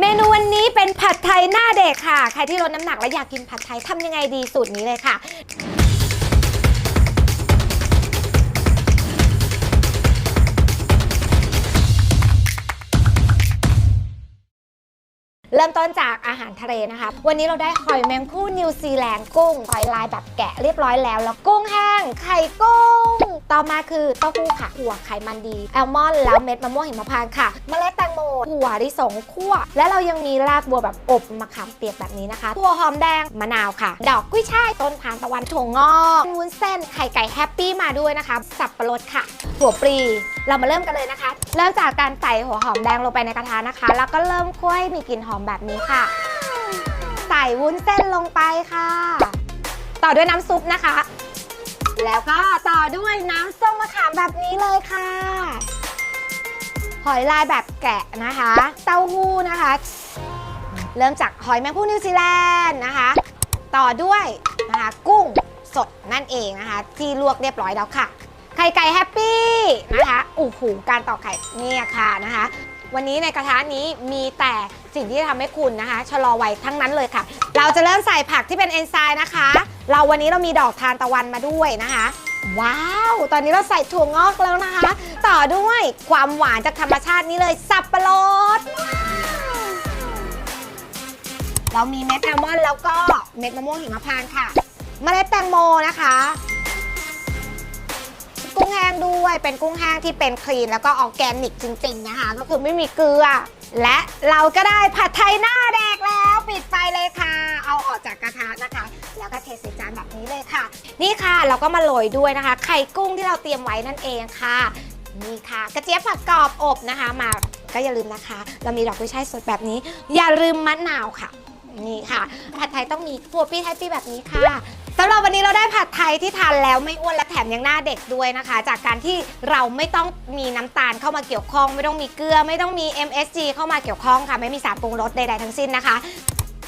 เมนูวันนี้เป็นผัดไทยหน้าเด็กค่ะ ใครที่ลดน้ำหนักและอยากกินผัดไทยทำยังไงดีสูตรนี้เลยค่ะ เริ่มต้นจากอาหารทะเลนะคะ วันนี้เราได้หอยแมงคู่นิวซีแลนด์กุ้งหอยลายแบบแกะเรียบร้อยแล้ว แล้วกุ้งแห้ง ไข่กุ้ง ต่อมาคือเต้าหู้ค่ะถั่วไขมันดีแอลมอนด์แล้วเม็ดมะม่วงหิมพานต์ค่ะ เมล็ดแตงโมถั่วลิสงคั่ว และเรายังมีรากบัวแบบอบมะขามเปียกแบบนี้นะคะถั่วหอมแดงมะนาวค่ะ ดอกกุ้ยช่ายต้นทานตะวันถั่วงอกวุ้นเส้นไข่ไก่แฮปปี้มาด้วยนะคะ สับปะรดค่ะถั่วปรี เรามาเริ่มกันเลยนะคะ เริ่มจากการใส่หัวหอมแดงลงไปในกระทะนะคะ แล้วก็เริ่มคั่วให้มีกลิ่นหอมแบบนี้ค่ะ ใส่วุ้นเส้นลงไปค่ะ ต่อด้วยน้ำซุปนะคะ แล้วก็ต่อด้วยน้ำส้มมะขามแบบนี้เลยค่ะหอยลายแบบแกะนะคะ เต้าหู้นะคะ เริ่มจากหอยแมงผู้นิวซีแลนด์นะคะ ต่อด้วยนะคะกุ้งสดนั่นเองนะคะ ที่ลวกเรียบร้อยแล้วค่ะ ไข่ไก่แฮปปี้นะคะโอ้โหการตอกไข่เนี่ยค่ะนะคะ วันนี้ในกระทะนี้มีแต่สิ่งที่จะทำให้คุณนะคะ ชะลอวัยทั้งนั้นเลยค่ะ เราจะเริ่มใส่ผักที่เป็นเอนไซม์นะคะ เราวันนี้เรามีดอกทานตะวันมาด้วยนะคะ ว้าว ตอนนี้เราใส่ถั่วงอกแล้วนะคะ ต่อด้วยความหวานจากธรรมชาตินี้เลยสับปะรดเรามีเม็ดแอลมอนด์แล้วก็เม็ดมะม่วงหิมพานต์ค่ะเมล็ดแตงโมนะคะ ยเป็นกุ้งแห้งที่เป็นคลีนแล้วก็ออร์แกนิกจริง ๆ นะคะ ก็คือไม่มีเกลือ และเราก็ได้ผัดไทยหน้าแดกแล้ว ปิดไฟเลยค่ะ เอาออกจากกระทะนะคะ แล้วก็เทใส่จานแบบนี้เลยค่ะ นี่ค่ะเราก็มาโรยด้วยนะคะ ไข่กุ้งที่เราเตรียมไว้นั่นเองค่ะนี่ค่ะ กระเจี๊ยบผัดกรอบอบนะคะ มาก็อย่าลืมนะคะ เรามีดอกกุ้ยช่ายสดแบบนี้ อย่าลืมมะนาวค่ะ นี่ค่ะผัดไทยต้องมีหัวปี้ไทยปี้แบบนี้ค่ะ สำหรับวันนี้เราได้ผัดไทยที่ทานแล้วไม่อ้วนและแถมยังหน้าเด็กด้วยนะคะ จากการที่เราไม่ต้องมีน้ำตาลเข้ามาเกี่ยวข้อง ไม่ต้องมีเกลือ ไม่ต้องมี MSG เข้ามาเกี่ยวข้องค่ะ ไม่มีสารปรุงรสใดๆทั้งสิ้นนะคะ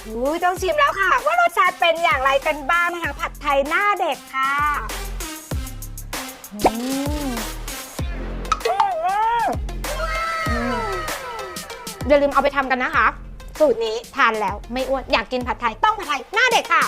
อุ้ยต้องชิมแล้วค่ะ ว่ารสชาติเป็นอย่างไรกันบ้างนะคะผัดไทยหน้าเด็กค่ะอืมอืมอืมอย่าลืมเอาไปทำกันนะคะ สูตรนี้ทานแล้วไม่อ้วนอยากกินผัดไทยต้องผัดไทยหน้าเด็กค่ะ